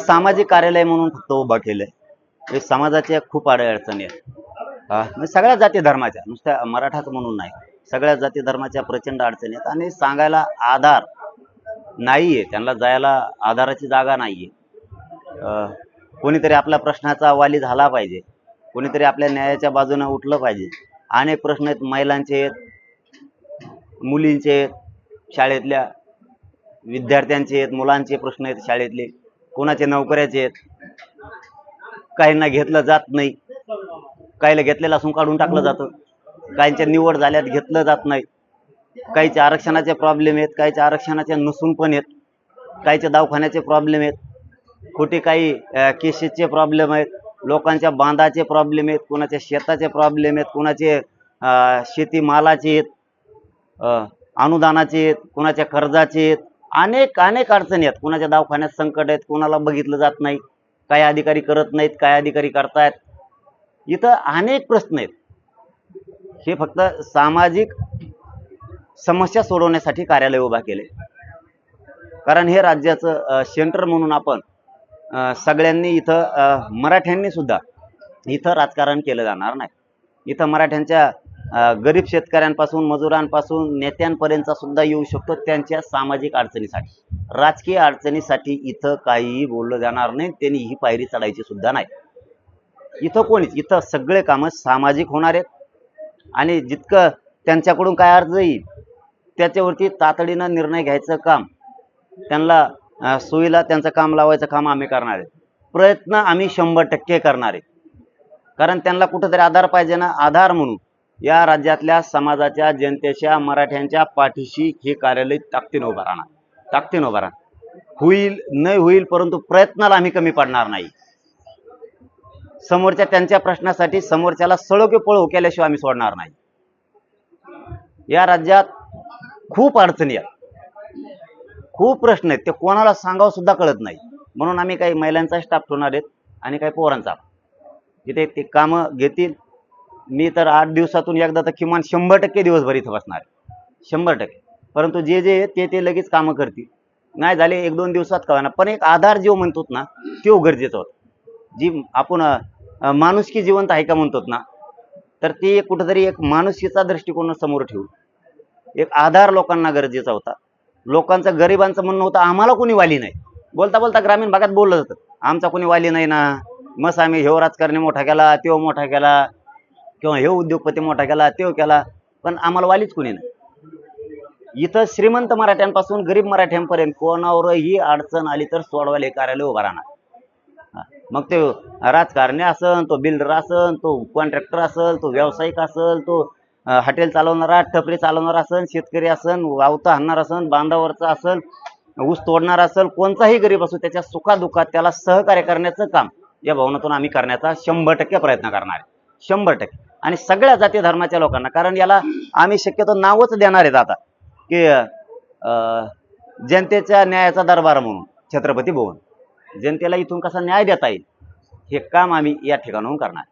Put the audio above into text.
सामाजिक कार्यालय म्हणून फक्त उभा केलंय. समाजाच्या खूप अडचणी आहेत. म्हणजे सगळ्या जाती धर्माच्या नुसत्या मराठाच म्हणून नाही. सगळ्या जाती धर्माच्या प्रचंड अडचणी आहेत आणि सांगायला आधार नाहीये त्यांना जायला आधाराची जागा नाहीये. कोणीतरी आपल्या प्रश्नाचा वाली झाला पाहिजे कोणीतरी आपल्या न्यायाच्या बाजूने उठलं पाहिजे. अनेक प्रश्न आहेत महिलांचे आहेत मुलींचे आहेत शाळेतल्या विद्यार्थ्यांचे आहेत मुलांचे प्रश्न आहेत शाळेतले. कोणाचे नोकऱ्याचे आहेत? काहींना घेतलं जात नाही. काहीला घेतलेलं असून काढून टाकलं जातं. काहींच्या निवड झाल्यात घेतलं जात नाही. काहीच्या आरक्षणाचे प्रॉब्लेम आहेत काहीच्या आरक्षणाचे नसून पण आहेत. काहीच्या दवाखान्याचे प्रॉब्लेम आहेत. खोटे काही केसेसचे प्रॉब्लेम आहेत. लोकांच्या बांधाचे प्रॉब्लेम आहेत. कोणाच्या शेताचे प्रॉब्लेम आहेत. कोणाचे शेतीमालाचे आहेत. अनुदानाचे आहेत. कोणाच्या कर्जाचे आहेत. अनेक अनेक अडचणी आहेत. कोणाच्या दवाखान्यात संकट आहेत कोणाला बघितलं जात नाही काही अधिकारी करत नाहीत काय अधिकारी करतायत. इथं अनेक प्रश्न आहेत. हे फक्त सामाजिक समस्या सोडवण्यासाठी कार्यालय उभा केले. कारण हे राज्याचं सेंटर म्हणून आपण सगळ्यांनी इथं मराठ्यांनी सुद्धा इथं राजकारण केलं जाणार नाही. इथं मराठ्यांच्या गरीब शेतकऱ्यांपासून मजुरांपासून नेत्यांपर्यंत सुद्धा येऊ शकतो त्यांच्या सामाजिक अडचणीसाठी. राजकीय अडचणीसाठी इथं काहीही बोललं जाणार नाही त्यांनी ही पायरी चढायची सुद्धा नाही. इथं कोणीच इथं सगळे कामं सामाजिक होणार आहेत. आणि जितकं त्यांच्याकडून काय अर्ज येईल त्याच्यावरती तातडीनं निर्णय घ्यायचं काम त्यांना सोयीला त्यांचं काम लावायचं काम आम्ही करणार आहे प्रयत्न आम्ही शंभर टक्के करणार आहे कारण त्यांना कुठंतरी आधार पाहिजे ना आधार म्हणून. या राज्यातल्या समाजाच्या जनतेच्या मराठ्यांच्या पाठीशी हे कार्यालय ताकदीनं उभं राहणार. ताकदीनं उभं राहणार. होईल नाही होईल परंतु प्रयत्नाला आम्ही कमी पडणार नाही. समोरच्या त्यांच्या प्रश्नासाठी समोरच्याला सळोके पळो केल्याशिवाय आम्ही सोडणार नाही. या राज्यात खूप अडचणी आहेत. खूप प्रश्न आहेत. ते कोणाला सांगावं सुद्धा कळत नाही. म्हणून आम्ही काही महिलांचा स्टाफ ठेवणार आहेत आणि काही पोरांचा. जिथे ते कामं घेतील मी तर आठ दिवसातून एकदा तर किमान शंभर टक्के दिवसभर इथं बसणार शंभर टक्के. परंतु जे जे ते ते लगेच कामं करतील. नाही झाले एक दोन दिवसात कळणार पण एक आधार जो म्हणतो ना तो गरजेचा होता. जी आपण माणुसकी जिवंत आहे का म्हणतो ना तर ते एक कुठंतरी एक माणुसकीचा दृष्टिकोन समोर ठेवून एक आधार लोकांना गरजेचा होता. लोकांचं गरिबांचं म्हणणं होतं आम्हाला कोणी वाली नाही. बोलता बोलता ग्रामीण भागात बोललं जातं आमचा कोणी वाली नाही ना. मस आम्ही ह्यो राजकारणी मोठा केला त्यो मोठा केला. किंवा हे उद्योगपती मोठा केला तो केला पण आम्हाला वालीच कोणी नाही. इथं श्रीमंत मराठ्यांपासून गरीब मराठ्यांपर्यंत कोणावरही अडचण आली तर सोडवायला हे कार्यालय उभा राहणार. मग ते राजकारणी असन तो बिल्डर असन तो कॉन्ट्रॅक्टर असल तो व्यावसायिक असल तो हॉटेल चालवणारा ठपरी चालवणारा असन शेतकरी असन वावता हाणणार असन बांधावरचा असल ऊस तोडणार असल कोणताही गरीब असो त्याच्या सुखादुखात त्याला सहकार्य करण्याचं काम या भवनातून आम्ही करण्याचा शंभर टक्के प्रयत्न करणार आहे. शंभर टक्के. आणि सगळ्या जाती धर्माच्या लोकांना. कारण याला आम्ही शक्यतो नावच देणार आहेत आता. की अं, जनतेच्या न्यायाचा दरबार म्हणून छत्रपती भवन. जनतेला इथून कसा न्याय देता येईल हे काम आम्ही या ठिकाणाहून करणार.